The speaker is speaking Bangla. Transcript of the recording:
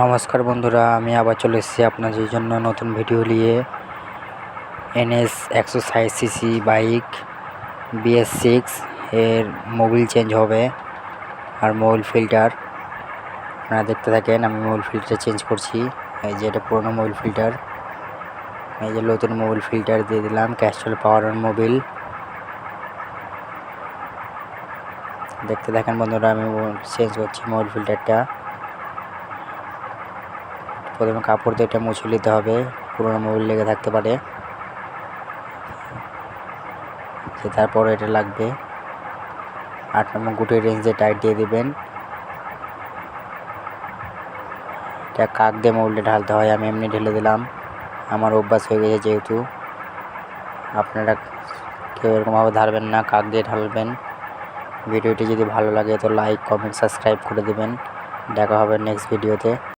নমস্কার বন্ধুরা, আমি আবার চলে এসেছি আপনাদের জন্য নতুন ভিডিও নিয়ে। এনএস একশো ষাট সিসি বাইক বিএস সিক্স এর মোবিল চেঞ্জ হবে আর মোবিল ফিল্টার আপনারা দেখতে থাকেন, আমি মোবিল ফিল্টার চেঞ্জ করছি। এই যে এটা পুরোনো মোবিল ফিল্টার এই যে নতুন মোবিল ফিল্টার দিয়ে দিলাম ক্যাস্ট্রল পাওয়ার অন মোবিল দেখতে থাকেন বন্ধুরা, আমি চেঞ্জ করছি মোবিল ফিল্টারটা প্রথমে কাপড় দিয়ে এটা মুছে নিতে হবে। পুরোনো মোবিল লেগে থাকতে পারে। তারপরে এটা লাগবে। আট নম্বর গুটির রেঞ্জে টাইট দিয়ে দেবেন। এটা কাক দিয়ে মোবিলটা ঢালতে হয়, আমি এমনি ঢেলে দিলাম। আমার অভ্যাস হয়ে গেছে যেহেতু। আপনারা কেউ এরকমভাবে ঢালবেন না, কাক দিয়ে ঢালবেন। ভিডিওটি যদি ভালো লাগে তো লাইক কমেন্ট সাবস্ক্রাইব করে দেবেন। দেখা হবে নেক্সট ভিডিওতে